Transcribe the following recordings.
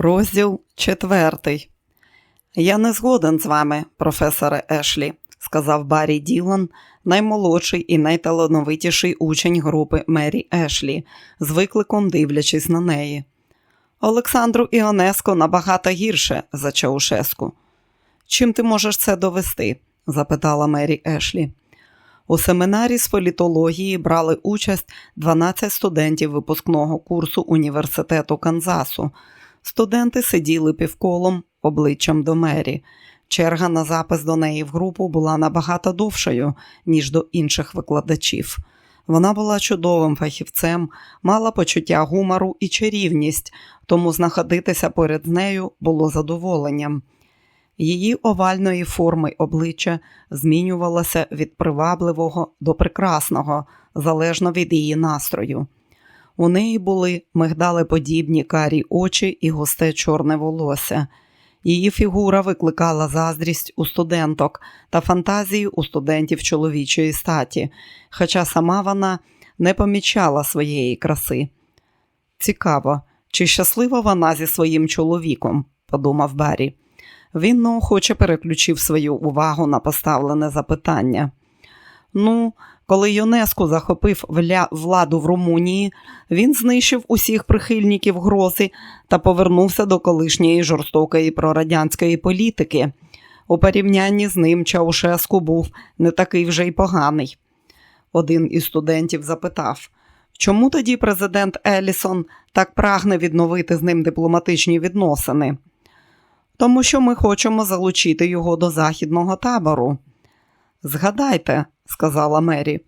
Розділ четвертий. Я не згоден з вами, професоре Ешлі, сказав Баррі Ділан, наймолодший і найталановитіший учень групи Мері Ешлі, з викликом дивлячись на неї. Олександру Іонеско набагато гірше за Чаушеску. Чим ти можеш це довести? запитала Мері Ешлі. У семінарі з політології брали участь 12 студентів випускного курсу університету Канзасу. Студенти сиділи півколом обличчям до мері. Черга на запис до неї в групу була набагато довшою, ніж до інших викладачів. Вона була чудовим фахівцем, мала почуття гумору і чарівність, тому знаходитися поряд з нею було задоволенням. Її овальної форми обличчя змінювалося від привабливого до прекрасного, залежно від її настрою. У неї були мигдалеподібні карі очі і густе чорне волосся. Її фігура викликала заздрість у студенток та фантазію у студентів чоловічої статі, хоча сама вона не помічала своєї краси. Цікаво, чи щаслива вона зі своїм чоловіком, подумав Баррі. Він неохоче переключив свою увагу на поставлене запитання. Ну, коли ЮНЕСКО захопив владу в Румунії, він знищив усіх прихильників грози та повернувся до колишньої жорстокої прорадянської політики. У порівнянні з ним Чаушеску був не такий вже й поганий. Один із студентів запитав, чому тоді президент Елісон так прагне відновити з ним дипломатичні відносини? Тому що ми хочемо залучити його до західного табору. Згадайте, сказала Мері.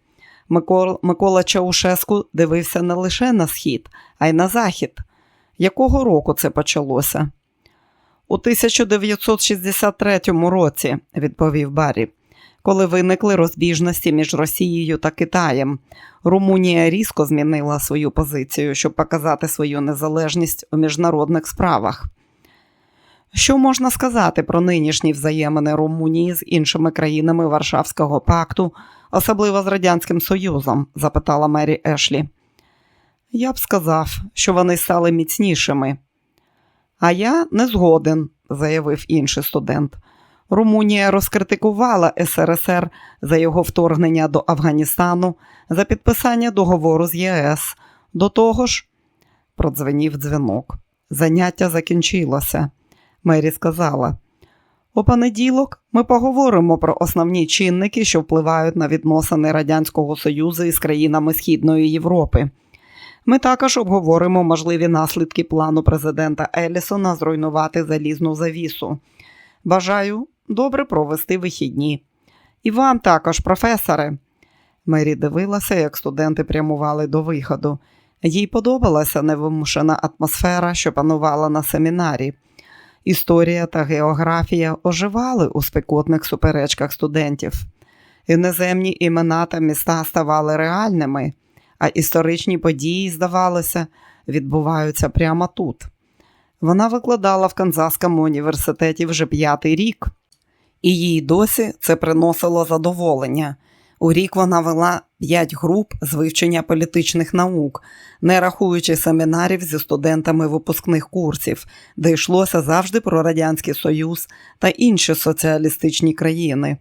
Микола, Чаушеску дивився не лише на схід, а й на захід. Якого року це почалося? У 1963 році, відповів Баррі, коли виникли розбіжності між Росією та Китаєм. Румунія різко змінила свою позицію, щоб показати свою незалежність у міжнародних справах. Що можна сказати про нинішні взаємини Румунії з іншими країнами Варшавського пакту, особливо з Радянським Союзом? запитала Мері Ешлі. Я б сказав, що вони стали міцнішими. А я не згоден, заявив інший студент. Румунія розкритикувала СРСР за його вторгнення до Афганістану, за підписання договору з ЄС. До того ж, продзвенів дзвінок. Заняття закінчилося. Мері сказала. У понеділок ми поговоримо про основні чинники, що впливають на відносини Радянського Союзу із країнами Східної Європи. Ми також обговоримо можливі наслідки плану президента Елісона зруйнувати залізну завісу. Бажаю добре провести вихідні. І вам також, професоре. Мері дивилася, як студенти прямували до виходу. Їй подобалася невимушена атмосфера, що панувала на семінарі. Історія та географія оживали у спекотних суперечках студентів. Іноземні імена та міста ставали реальними, а історичні події, здавалося, відбуваються прямо тут. Вона викладала в Канзаскому університеті вже п'ятий рік, і їй досі це приносило задоволення. У рік вона вела п'ять груп з вивчення політичних наук, не рахуючи семінарів зі студентами випускних курсів, де йшлося завжди про Радянський Союз та інші соціалістичні країни.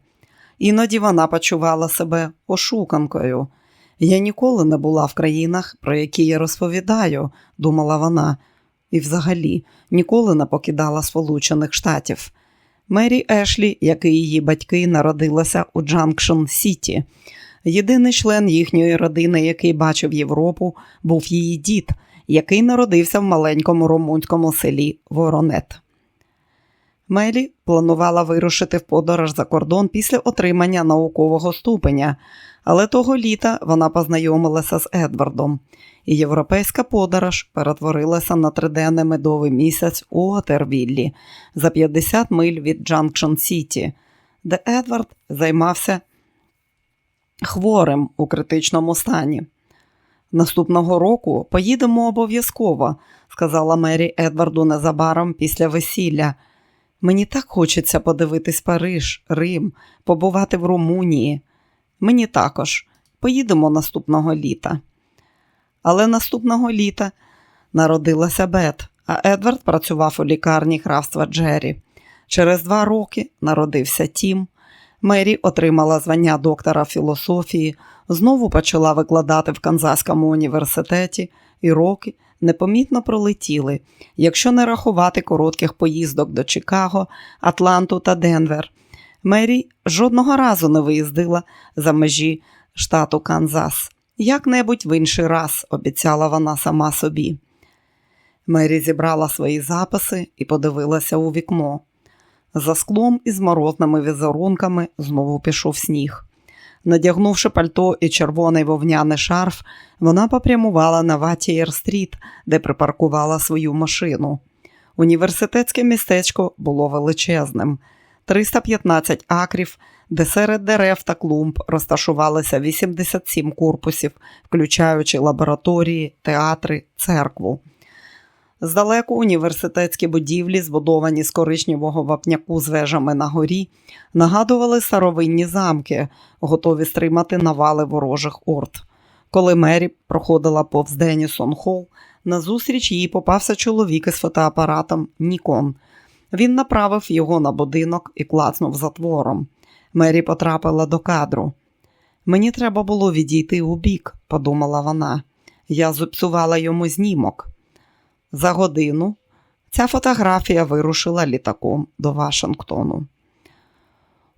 Іноді вона почувала себе ошуканкою. Я ніколи не була в країнах, про які я розповідаю, думала вона, і взагалі ніколи не покидала Сполучених Штатів. Мері Ешлі, як і її батьки, народилася у Джанкшн Сіті. Єдиний член їхньої родини, який бачив Європу, був її дід, який народився в маленькому румунському селі Воронет. Мелі планувала вирушити в подорож за кордон після отримання наукового ступеня, але того літа вона познайомилася з Едвардом, і європейська подорож перетворилася на триденний медовий місяць у Отервіллі за 50 миль від Джанкшн Сіті, де Едвард займався хворим у критичному стані. Наступного року поїдемо обов'язково, сказала Мері Едварду незабаром після весілля. Мені так хочеться подивитись Париж, Рим, побувати в Румунії. Мені також поїдемо наступного літа. Але наступного літа народилася Бет, а Едвард працював у лікарні графства Джері. Через два роки народився Тім. Мері отримала звання доктора філософії, знову почала викладати в Канзаському університеті, і роки непомітно пролетіли, якщо не рахувати коротких поїздок до Чикаго, Атланту та Денвер. Мері жодного разу не виїздила за межі штату Канзас. Як-небудь в інший раз, обіцяла вона сама собі. Мері зібрала свої записи і подивилася у вікно. За склом із морозними візерунками знову пішов сніг. Надягнувши пальто і червоний вовняний шарф, вона попрямувала на Ватієр-стріт, де припаркувала свою машину. Університетське містечко було величезним. 315 акрів, де серед дерев та клумб розташувалися 87 корпусів, включаючи лабораторії, театри, церкву. Здалеку університетські будівлі, збудовані з коричневого вапняку з вежами на горі, нагадували старовинні замки, готові стримати навали ворожих орд. Коли Мері проходила повз Денісон Холл, назустріч їй попався чоловік із фотоапаратом Нікон. Він направив його на будинок і клацнув затвором. Мері потрапила до кадру. Мені треба було відійти у бік, подумала вона. Я зіпсувала йому знімок. За годину ця фотографія вирушила літаком до Вашингтону.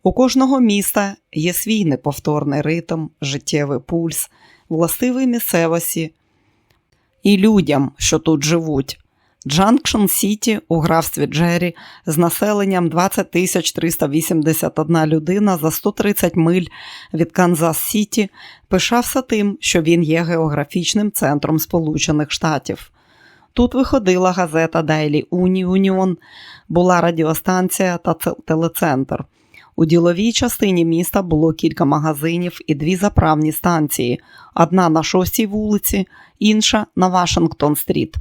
У кожного міста є свій неповторний ритм, життєвий пульс, властивий місцевості і людям, що тут живуть. Джанкшн Сіті у графстві Джері з населенням 20 тисяч 381 людина за 130 миль від Канзас Сіті пишався тим, що він є географічним центром Сполучених Штатів. Тут виходила газета Daily Union, була радіостанція та телецентр. У діловій частині міста було кілька магазинів і дві заправні станції: одна на шостій вулиці, інша на Вашингтон-стріт.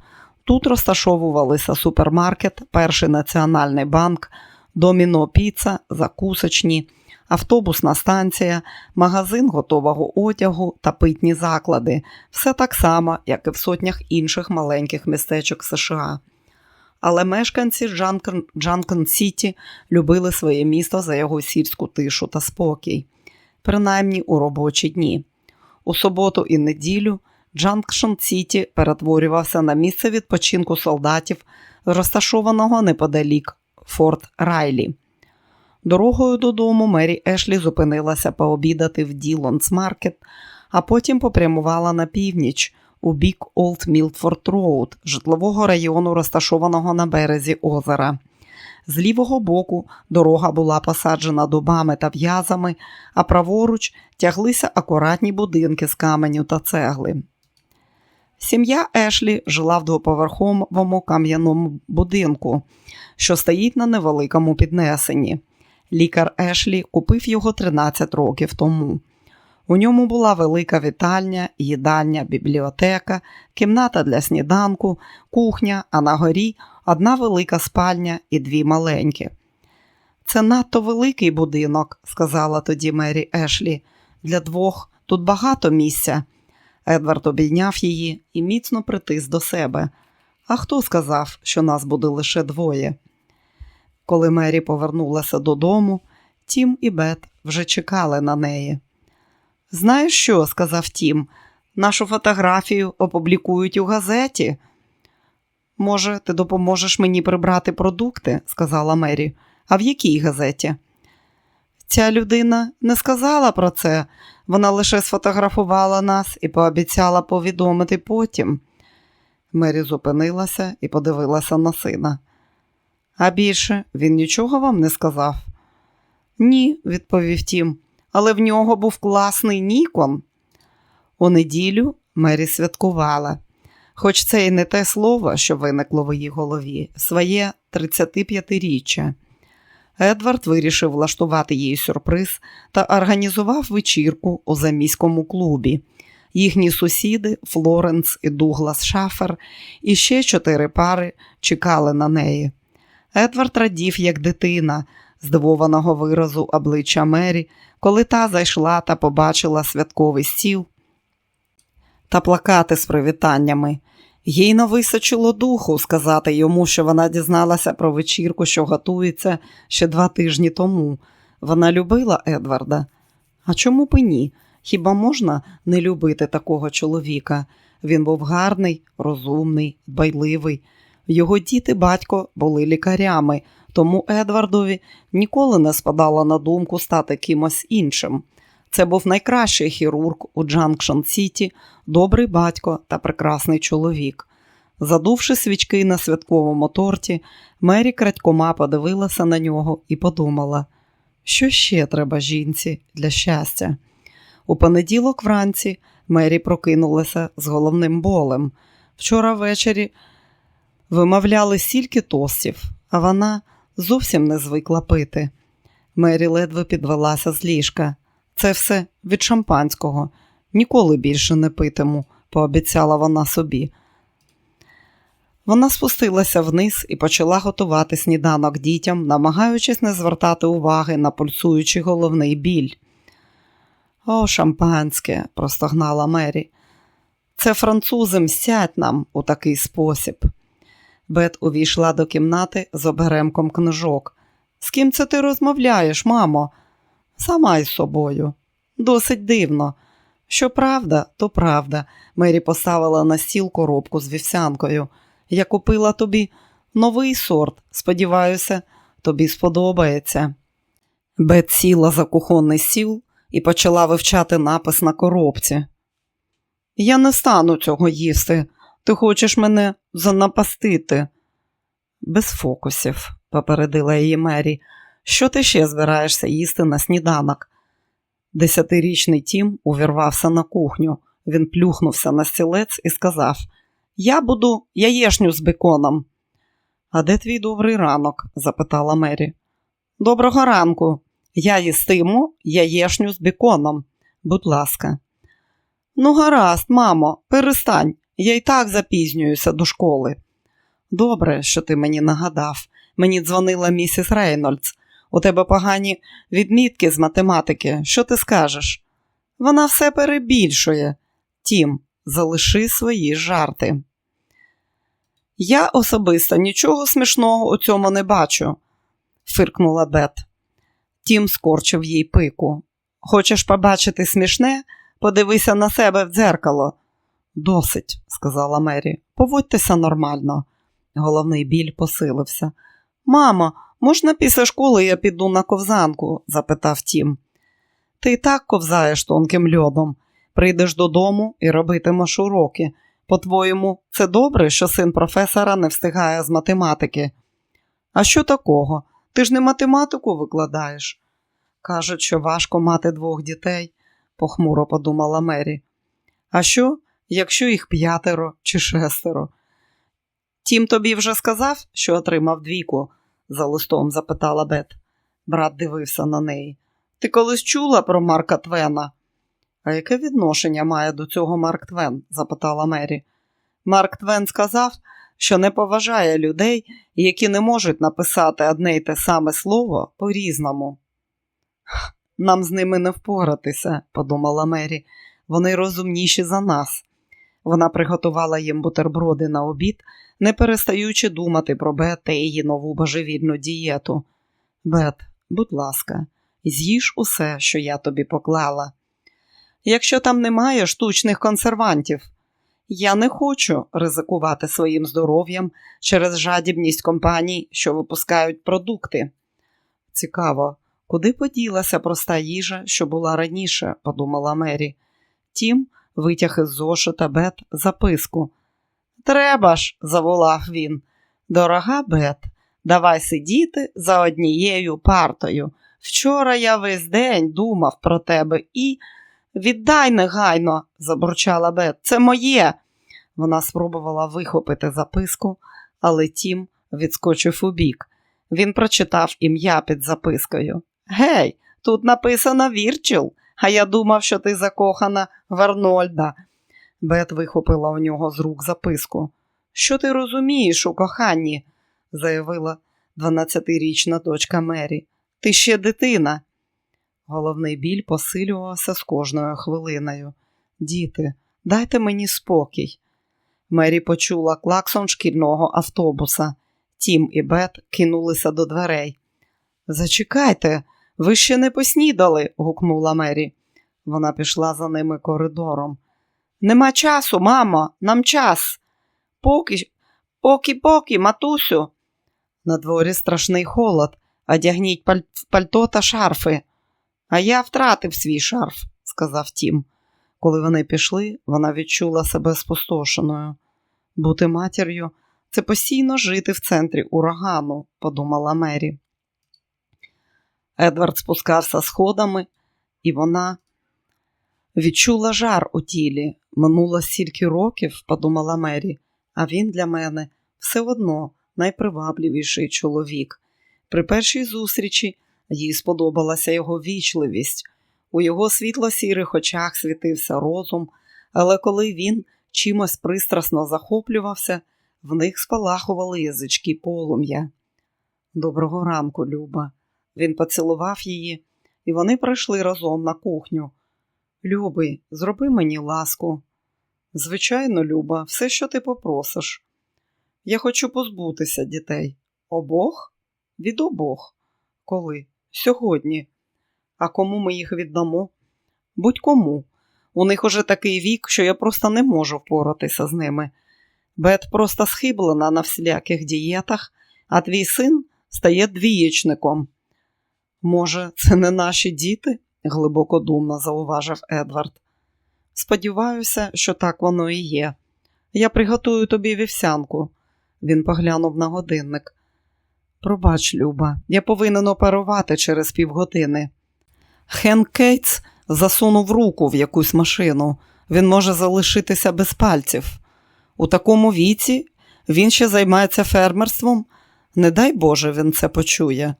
Тут розташовувалися супермаркет, перший національний банк, доміно піца, закусочні, автобусна станція, магазин готового одягу та питні заклади. Все так само, як і в сотнях інших маленьких містечок США. Але мешканці Джанкон Сіті любили своє місто за його сільську тишу та спокій, принаймні у робочі дні. У суботу і неділю Джанкшн Сіті перетворювався на місце відпочинку солдатів, розташованого неподалік Форт Райлі. Дорогою додому Мері Ешлі зупинилася пообідати в Ділонс Маркет, а потім попрямувала на північ у бік Олд Мілтфорд Роуд, житлового району, розташованого на березі озера. З лівого боку дорога була посаджена дубами та в'язами, а праворуч тяглися акуратні будинки з каменю та цегли. Сім'я Ешлі жила в двоповерховому кам'яному будинку, що стоїть на невеликому піднесенні. Лікар Ешлі купив його 13 років тому. У ньому була велика вітальня, їдальня, бібліотека, кімната для сніданку, кухня, а на горі одна велика спальня і дві маленькі. Це надто великий будинок, сказала тоді Мері Ешлі. Для двох тут багато місця. Едвард обійняв її і міцно притис до себе. А хто сказав, що нас буде лише двоє? Коли Мері повернулася додому, Тім і Бет вже чекали на неї. Знаєш що? сказав Тім, нашу фотографію опублікують у газеті. Може, ти допоможеш мені прибрати продукти, сказала Мері. А в якій газеті? Ця людина не сказала про це, вона лише сфотографувала нас і пообіцяла повідомити потім. Мері зупинилася і подивилася на сина. А більше він нічого вам не сказав? Ні, відповів Тім, але в нього був класний Нікон. У неділю Мері святкувала, хоч це і не те слово, що виникло в її голові, своє 35-річчя. Едвард вирішив влаштувати їй сюрприз та організував вечірку у заміському клубі. Їхні сусіди, Флоренс і Дуглас Шафер, і ще чотири пари чекали на неї. Едвард радів, як дитина, здивованого виразу обличчя Мері, коли та зайшла та побачила святковий стіл та плакати з привітаннями. Їй не височило духу сказати йому, що вона дізналася про вечірку, що готується ще два тижні тому. Вона любила Едварда. А чому б і ні? Хіба можна не любити такого чоловіка? Він був гарний, розумний, дбайливий. Його діти батько були лікарями, тому Едвардові ніколи не спадало на думку стати кимось іншим. Це був найкращий хірург у Джанкшн Сіті, добрий батько та прекрасний чоловік. Задувши свічки на святковому торті, Мері крадькома подивилася на нього і подумала, що ще треба жінці для щастя. У понеділок вранці Мері прокинулася з головним болем. Вчора ввечері вимовляли стільки тостів, а вона зовсім не звикла пити. Мері ледве підвелася з ліжка. Це все від шампанського. Ніколи більше не питиму, пообіцяла вона собі. Вона спустилася вниз і почала готувати сніданок дітям, намагаючись не звертати уваги на пульсуючий головний біль. О, шампанське, простогнала Мері. Це французи мстять нам у такий спосіб. Бет увійшла до кімнати з оберемком книжок. З ким це ти розмовляєш, мамо? Сама із собою. Досить дивно. Що правда, то правда. Мері поставила на стіл коробку з вівсянкою. Я купила тобі новий сорт. Сподіваюся, тобі сподобається. Бет сіла за кухонний стіл і почала вивчати напис на коробці. Я не стану цього їсти. Ти хочеш мене занапастити. Без фокусів, попередила її Мері. Що ти ще збираєшся їсти на сніданок? Десятирічний Тім увірвався на кухню. Він плюхнувся на стілець і сказав Я буду яєшню з беконом. А де твій добрий ранок? запитала Мері. Доброго ранку. Я їстиму яєшню з беконом. Будь ласка. Ну, гаразд, мамо, перестань. Я й так запізнююся до школи. Добре, що ти мені нагадав. Мені дзвонила місіс Рейнольдс. У тебе погані відмітки з математики. Що ти скажеш? Вона все перебільшує. Тім, залиши свої жарти. Я особисто нічого смішного у цьому не бачу, фиркнула Бет. Тім скорчив їй пику. Хочеш побачити смішне? Подивися на себе в дзеркало. Досить, сказала Мері. Поводьтеся нормально. Головний біль посилився. Мамо, можна після школи я піду на ковзанку? запитав Тім. Ти і так ковзаєш тонким льодом. Прийдеш додому і робитимеш уроки. По-твоєму, це добре, що син професора не встигає з математики. А що такого? Ти ж не математику викладаєш. Кажуть, що важко мати двох дітей, похмуро подумала Мері. А що, якщо їх п'ятеро чи шестеро? Тім тобі вже сказав, що отримав двійку? за листом запитала Бет. Брат дивився на неї. Ти колись чула про Марка Твена? А яке відношення має до цього Марк Твен? запитала Мері. Марк Твен сказав, що не поважає людей, які не можуть написати одне й те саме слово по-різному. Нам з ними не впоратися, подумала Мері. Вони розумніші за нас. Вона приготувала їм бутерброди на обід, не перестаючи думати про Бет та її нову божевільну дієту. Бет, будь ласка, з'їж усе, що я тобі поклала. Якщо там немає штучних консервантів, я не хочу ризикувати своїм здоров'ям через жадібність компаній, що випускають продукти. Цікаво, куди поділася проста їжа, що була раніше, подумала Мері. Тім витяг із зошита Бет записку. Треба ж, заволав він. Дорога Бет, давай сидіти за однією партою. Вчора я весь день думав про тебе і. Віддай негайно, забурчала Бет. Це моє. Вона спробувала вихопити записку, але тім відскочив у бік. Він прочитав ім'я під запискою. Гей, тут написано Вірчил, а я думав, що ти закохана в Арнольда. Бет вихопила у нього з рук записку. Що ти розумієш у коханні? заявила 12-річна дочка Мері. Ти ще дитина. Головний біль посилювався з кожною хвилиною. Діти, дайте мені спокій. Мері почула клаксон шкільного автобуса. Тім і Бет кинулися до дверей. Зачекайте, ви ще не поснідали, гукнула Мері. Вона пішла за ними коридором. Нема часу, мамо, нам час. Поки, поки, поки, матусю. На дворі страшний холод. Одягніть паль... пальто та шарфи. А я втратив свій шарф, сказав Тім. Коли вони пішли, вона відчула себе спустошеною. Бути матір'ю це постійно жити в центрі урагану, подумала Мері. Едвард спускався сходами, і вона відчула жар у тілі. Минуло стільки років, подумала Мері, а він для мене все одно найпривабливіший чоловік. При першій зустрічі їй сподобалася його вічливість. У його світло-сірих очах світився розум, але коли він чимось пристрасно захоплювався, в них спалахували язички полум'я. Доброго ранку, Люба. Він поцілував її, і вони прийшли разом на кухню. Любий, зроби мені ласку. Звичайно, Люба, все, що ти попросиш. Я хочу позбутися дітей. Обох? Від обох. Коли? Сьогодні. А кому ми їх віддамо? Будь-кому. У них уже такий вік, що я просто не можу впоратися з ними. Бет просто схиблена на всіляких дієтах, а твій син стає двієчником. Може, це не наші діти? глибокодумно зауважив Едвард. Сподіваюся, що так воно і є. Я приготую тобі вівсянку. Він поглянув на годинник. Пробач, Люба, я повинен оперувати через півгодини. Хен Кейтс засунув руку в якусь машину. Він може залишитися без пальців. У такому віці він ще займається фермерством. Не дай Боже, він це почує.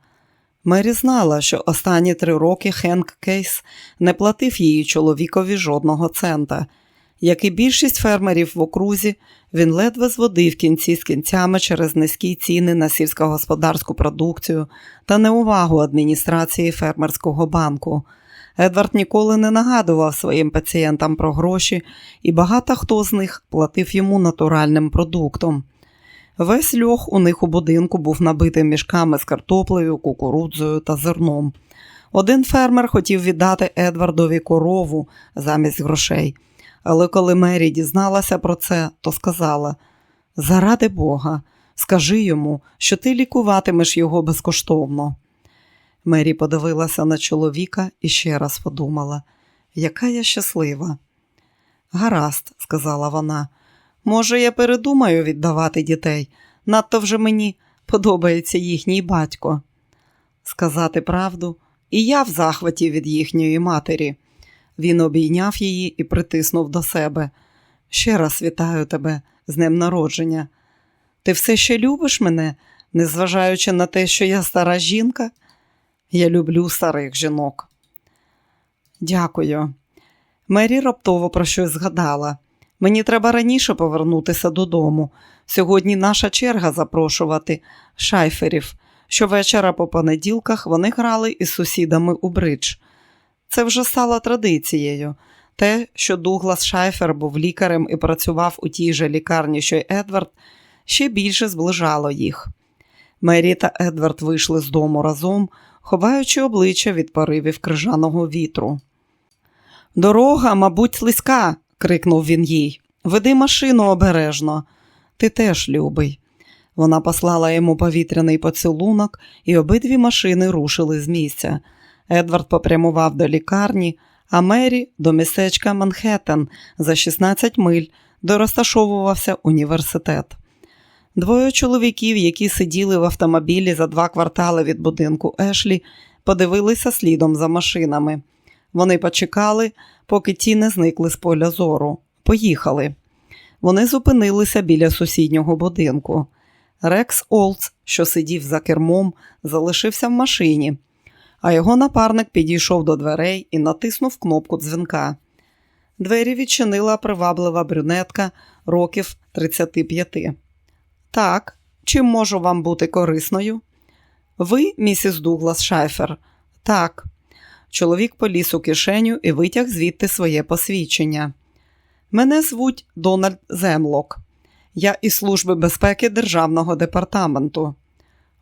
Мері знала, що останні три роки Хенк Кейс не платив її чоловікові жодного цента. Як і більшість фермерів в окрузі, він ледве зводив кінці з кінцями через низькі ціни на сільськогосподарську продукцію та неувагу адміністрації фермерського банку. Едвард ніколи не нагадував своїм пацієнтам про гроші, і багато хто з них платив йому натуральним продуктом. Весь льох у них у будинку був набитий мішками з картоплею, кукурудзою та зерном. Один фермер хотів віддати Едвардові корову замість грошей, але коли Мері дізналася про це, то сказала: Заради Бога, скажи йому, що ти лікуватимеш його безкоштовно. Мері подивилася на чоловіка і ще раз подумала, яка я щаслива. Гаразд, сказала вона. Може, я передумаю віддавати дітей. Надто вже мені подобається їхній батько. Сказати правду, і я в захваті від їхньої матері. Він обійняв її і притиснув до себе. Ще раз вітаю тебе з днем народження. Ти все ще любиш мене, незважаючи на те, що я стара жінка? Я люблю старих жінок. Дякую. Мері раптово про щось згадала. Мені треба раніше повернутися додому. Сьогодні наша черга запрошувати шайферів. Щовечора по понеділках вони грали із сусідами у бридж. Це вже стало традицією. Те, що Дуглас Шайфер був лікарем і працював у тій же лікарні, що й Едвард, ще більше зближало їх. Мері та Едвард вийшли з дому разом, ховаючи обличчя від поривів крижаного вітру. Дорога, мабуть, слизька, крикнув він їй. Веди машину обережно. Ти теж любий. Вона послала йому повітряний поцілунок, і обидві машини рушили з місця. Едвард попрямував до лікарні, а Мері до містечка Манхеттен за 16 миль, де розташовувався університет. Двоє чоловіків, які сиділи в автомобілі за два квартали від будинку Ешлі, подивилися слідом за машинами. Вони почекали, поки ті не зникли з поля зору. Поїхали. Вони зупинилися біля сусіднього будинку. Рекс Олдс, що сидів за кермом, залишився в машині, а його напарник підійшов до дверей і натиснув кнопку дзвінка. Двері відчинила приваблива брюнетка років 35. Так, чим можу вам бути корисною? Ви, місіс Дуглас Шайфер? Так. Чоловік поліз у кишеню і витяг звідти своє посвідчення. Мене звуть Дональд Землок. Я із Служби безпеки Державного департаменту.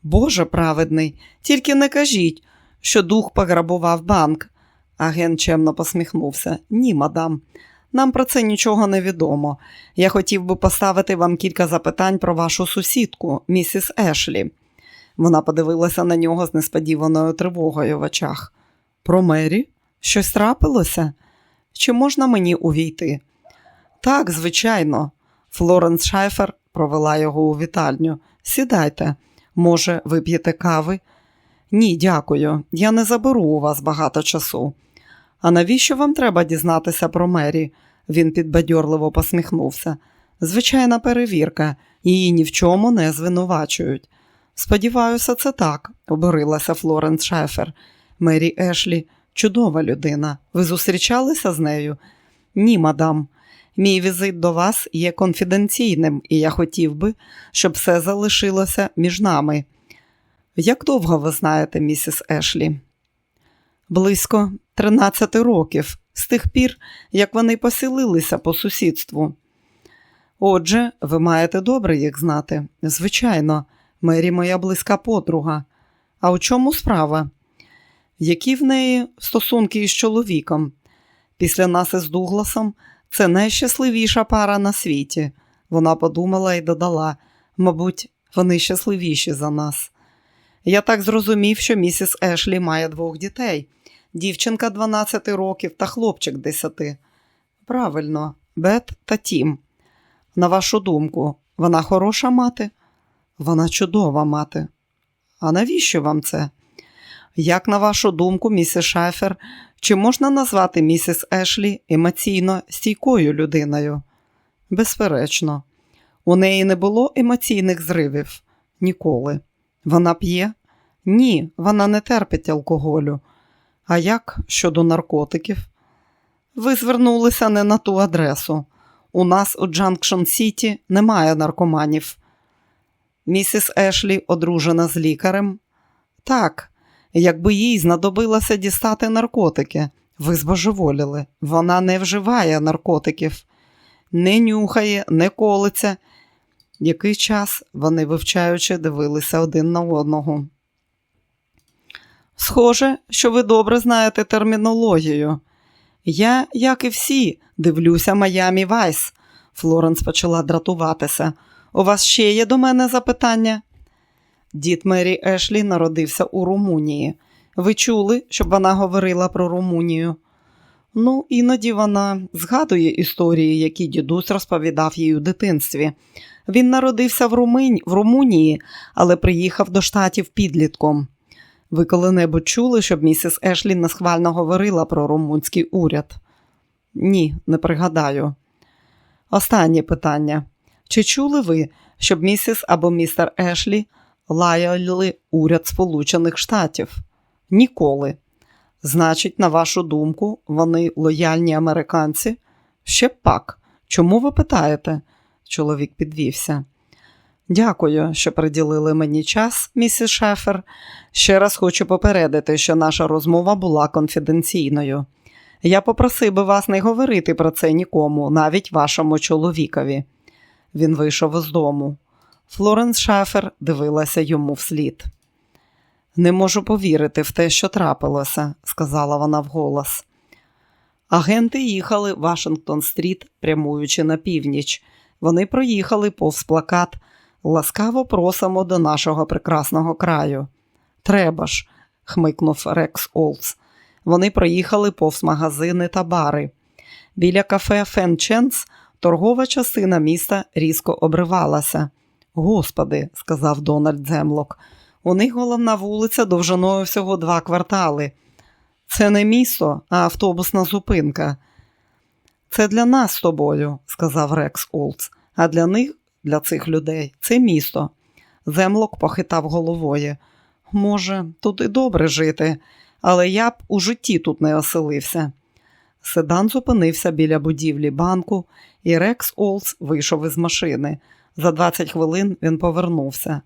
Боже праведний, тільки не кажіть, що дух пограбував банк. Агент чемно посміхнувся. Ні, мадам. Нам про це нічого не відомо. Я хотів би поставити вам кілька запитань про вашу сусідку, місіс Ешлі. Вона подивилася на нього з несподіваною тривогою в очах. Про Мері? Щось трапилося? Чи можна мені увійти? Так, звичайно. Флоренс Шайфер провела його у вітальню. Сідайте, може, вип'єте кави? Ні, дякую. Я не заберу у вас багато часу. А навіщо вам треба дізнатися про Мері? Він підбадьорливо посміхнувся. Звичайна перевірка, її ні в чому не звинувачують. Сподіваюся, це так, оборилася Флоренс Шефер. Мері Ешлі чудова людина. Ви зустрічалися з нею? Ні, мадам. Мій візит до вас є конфіденційним, і я хотів би, щоб все залишилося між нами. Як довго ви знаєте, місіс Ешлі? Близько 13 років, з тих пір, як вони поселилися по сусідству. Отже, ви маєте добре їх знати. Звичайно, Мері моя близька подруга. А у чому справа? Які в неї стосунки із чоловіком? Після нас із Дугласом це найщасливіша пара на світі. Вона подумала і додала мабуть, вони щасливіші за нас. Я так зрозумів, що місіс Ешлі має двох дітей дівчинка 12 років та хлопчик 10. Правильно, Бет та Тім. На вашу думку, вона хороша мати? Вона чудова мати. А навіщо вам це? Як на вашу думку, місіс Шафер, чи можна назвати місіс Ешлі емоційно стійкою людиною? Безперечно, у неї не було емоційних зривів ніколи. Вона п'є? Ні, вона не терпить алкоголю. А як щодо наркотиків? Ви звернулися не на ту адресу. У нас у Джанкшн Сіті немає наркоманів. Місіс Ешлі одружена з лікарем? Так, якби їй знадобилося дістати наркотики, ви збожеволіли. Вона не вживає наркотиків, не нюхає, не колиться. Який час вони вивчаючи дивилися один на одного. Схоже, що ви добре знаєте термінологію. Я, як і всі, дивлюся Майамі Вайс. Флоренс почала дратуватися. У вас ще є до мене запитання? Дід Мері Ешлі народився у Румунії. Ви чули, щоб вона говорила про Румунію? Ну, іноді вона згадує історії, які дідусь розповідав їй у дитинстві. Він народився в, Румині, в Румунії, але приїхав до штатів підлітком. Ви коли-небудь чули, щоб місіс Ешлі несхвально говорила про румунський уряд? Ні, не пригадаю. Останнє питання. Чи чули ви, щоб місіс або містер Ешлі лаяли уряд Сполучених Штатів? Ніколи. Значить, на вашу думку, вони лояльні американці? Ще пак. Чому ви питаєте? Чоловік підвівся. Дякую, що приділили мені час, місіс Шефер. Ще раз хочу попередити, що наша розмова була конфіденційною. Я попросив би вас не говорити про це нікому, навіть вашому чоловікові. Він вийшов із дому. Флоренс Шафер дивилася йому вслід. Не можу повірити в те, що трапилося, сказала вона вголос. Агенти їхали Вашингтон-стріт, прямуючи на північ. Вони проїхали повз плакат. Ласкаво просимо до нашого прекрасного краю. Треба ж, хмикнув Рекс Олдс. Вони проїхали повз магазини та бари. Біля кафе Фенченс торгова частина міста різко обривалася. Господи, сказав Дональд Землок, у них головна вулиця довжиною всього два квартали. Це не місто, а автобусна зупинка. Це для нас з тобою, сказав Рекс Олдс, а для них, для цих людей, це місто. Землок похитав головою. Може, тут і добре жити, але я б у житті тут не оселився. Седан зупинився біля будівлі банку, і Рекс Олдс вийшов із машини. За 20 хвилин він повернувся.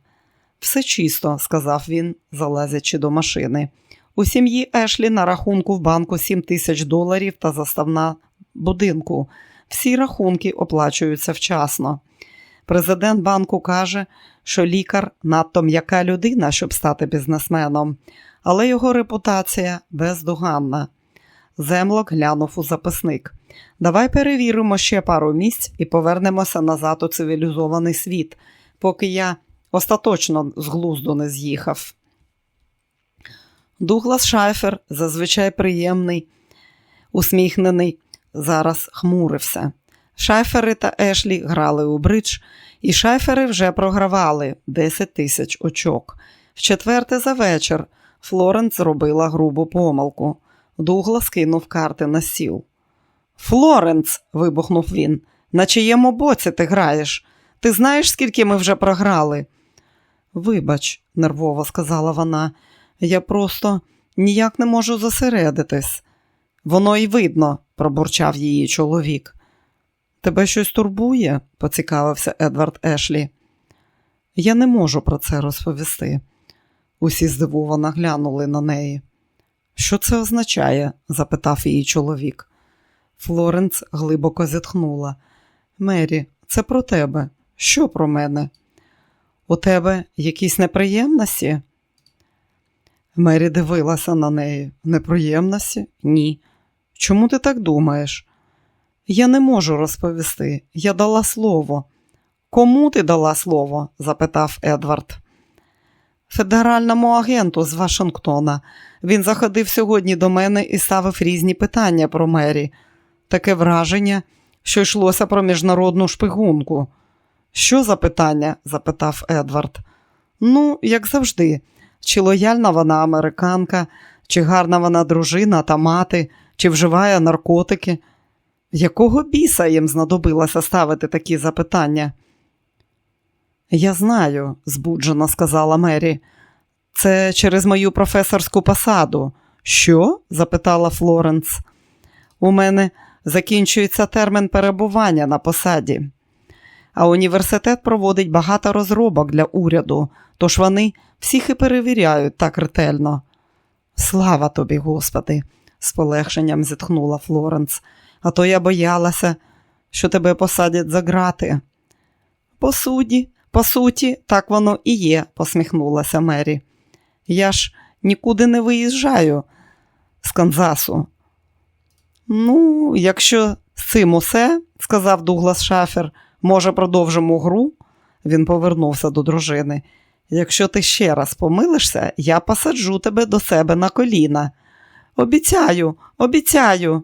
Все чисто, сказав він, залазячи до машини. У сім'ї Ешлі на рахунку в банку 7 тисяч доларів та заставна будинку. Всі рахунки оплачуються вчасно. Президент банку каже, що лікар надто м'яка людина, щоб стати бізнесменом, але його репутація бездоганна. Землок глянув у записник. Давай перевіримо ще пару місць і повернемося назад у цивілізований світ, поки я остаточно з глузду не з'їхав. Дуглас Шайфер, зазвичай приємний, усміхнений, зараз хмурився. Шайфери та Ешлі грали у бридж, і шайфери вже програвали 10 тисяч очок. В четверте за вечір Флоренс зробила грубу помилку. Дуглас кинув карти на сіл. Флоренс, вибухнув він, на чиєму боці ти граєш? Ти знаєш, скільки ми вже програли? Вибач, нервово сказала вона, я просто ніяк не можу зосередитись. Воно й видно, пробурчав її чоловік. Тебе щось турбує? поцікавився Едвард Ешлі. Я не можу про це розповісти. Усі здивовано глянули на неї. Що це означає? запитав її чоловік. Флоренс глибоко зітхнула. Мері, це про тебе. Що про мене? У тебе якісь неприємності? Мері дивилася на неї. Неприємності? Ні. Чому ти так думаєш? Я не можу розповісти. Я дала слово. Кому ти дала слово? запитав Едвард. Федеральному агенту з Вашингтона. Він заходив сьогодні до мене і ставив різні питання про Мері. Таке враження, що йшлося про міжнародну шпигунку. Що за питання? запитав Едвард. Ну, як завжди, чи лояльна вона американка, чи гарна вона дружина та мати, чи вживає наркотики. Якого біса їм знадобилося ставити такі запитання? Я знаю, збуджено сказала Мері. Це через мою професорську посаду. Що? запитала Флоренс. У мене закінчується термін перебування на посаді. А університет проводить багато розробок для уряду, тож вони всіх і перевіряють так ретельно. Слава тобі, Господи, з полегшенням зітхнула Флоренс, а то я боялася, що тебе посадять за грати. По суді, по суті, так воно і є, посміхнулася Мері. Я ж нікуди не виїжджаю з Канзасу. Ну, якщо з цим усе, сказав Дуглас Шафер, може, продовжимо гру? Він повернувся до дружини. Якщо ти ще раз помилишся, я посаджу тебе до себе на коліна. Обіцяю, обіцяю.